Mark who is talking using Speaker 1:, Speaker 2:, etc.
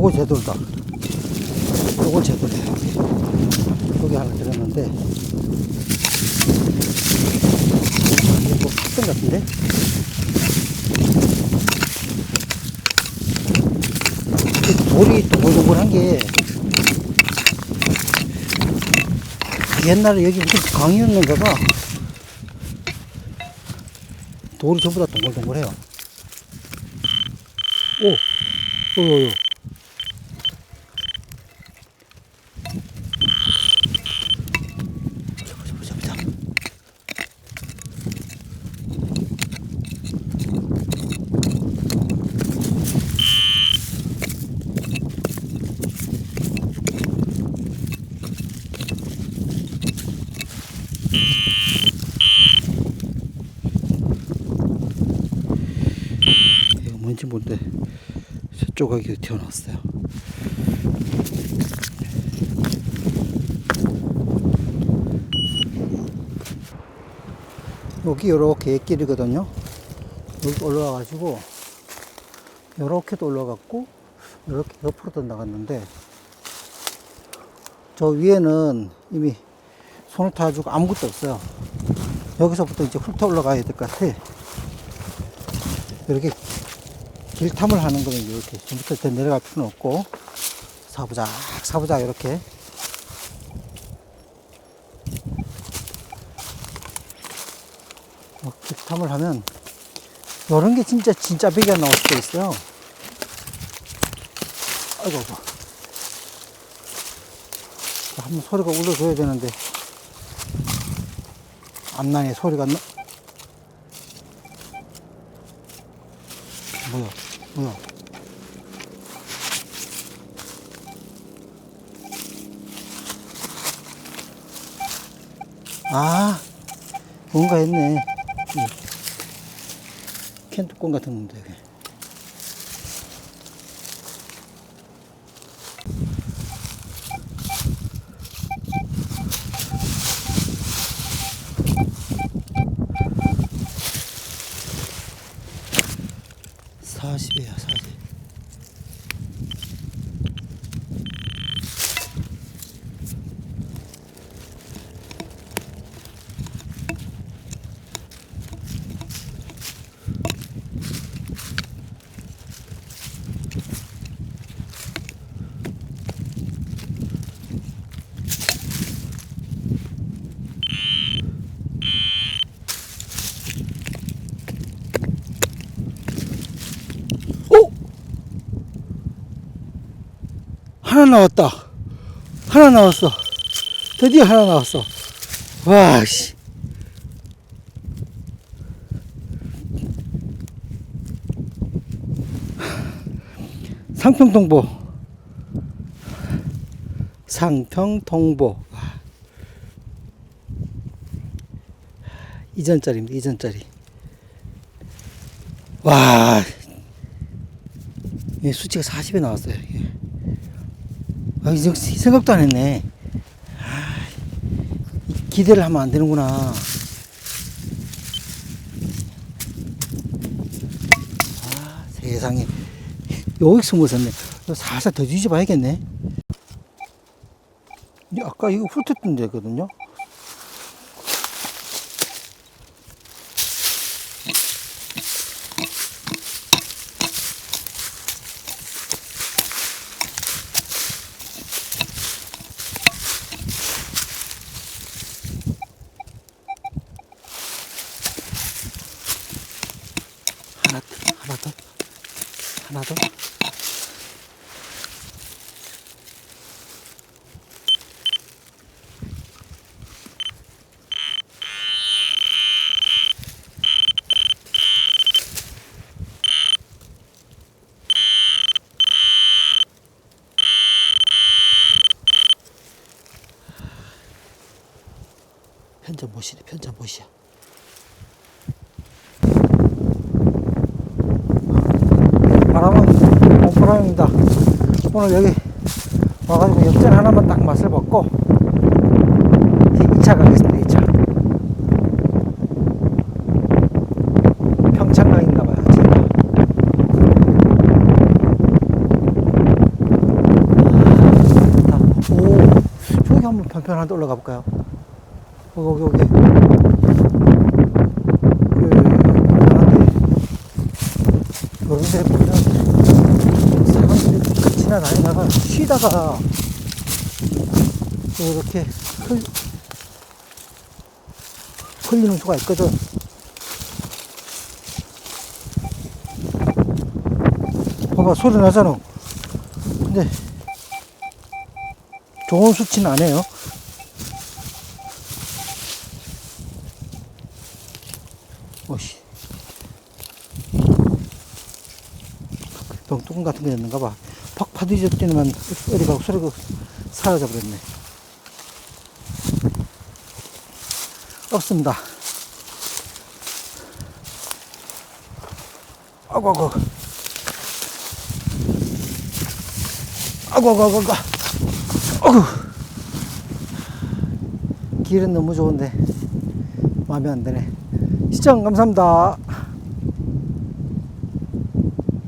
Speaker 1: 요거 제돌다. 요거 제돌이에요. 여기. 하나 들었는데. 뭐 fat던 같은데? 이 돌이 동글동글한 게 옛날에 여기 무슨 강이었는가 봐. 돌이 전부 다 동글동글해요. 오, 오, 오, 오. 보자, 보자, 보자, 보자. 이거 뭔지 모르는데 새 조각이 튀어나왔어요. 여기 이렇게 길이거든요. 여기 올라와가지고 이렇게도 올라갔고 이렇게 옆으로도 나갔는데 저 위에는 이미 손을 타가지고 아무것도 없어요. 여기서부터 이제 훑어 올라가야 될 것 같아. 이렇게 길탐을 하는 거는 이렇게 전부터 더 내려갈 필요는 없고 사부작 사부작 이렇게 뭐 길탐을 하면 이런 게 진짜 진짜 비가 나올 수도 있어요. 아이고 아이고 한번 소리가 울려줘야 되는데 안 나네 소리가 안 나. 뭐야, 뭐야. 아, 뭔가 했네. 이캔 뚜껑 같은 건데, 여기. 사십이야, 사십. 하나 나왔다. 하나 나왔어. 드디어 하나 나왔어. 와, 씨. 상평통보. 상평통보. 와. 이전짜리입니다, 이전짜리. 와, 예, 수치가 40에 나왔어요. 이게. 아, 이제 생각도 안 했네. 아, 이 기대를 하면 안 되는구나. 아, 세상에. 여기 숨어 있었네. 이거 살살 더 뒤져봐야겠네. 근데 아까 이거 훑었던 데거든요. 하나, 더, 하나 더, 하나 더. 편전 못이네, 편전 못이야. 사람입니다. 오늘 여기 와가지고 역전 하나만 딱 맛을 봤고 2차 가겠습니다. 2차. 평창강인가봐요. 진짜. 오, 저기 한번 편편한데 올라가 볼까요? 여기, 여기, 여기. 여기, 지나다니다가 쉬다가, 이렇게 흘, 흘리는 수가 있거든. 봐봐, 소리 나잖아. 근데, 좋은 수치는 아니에요. 오씨. 병뚜껑 같은 게 있는가 봐. 팍 파뒤졌더니만 어디 가고 소리가 사라져 버렸네. 없습니다. 아고, 아고. 아고, 아고, 아고, 아고. 아고. 길은 너무 좋은데 마음에 안 드네. 시청 감사합니다.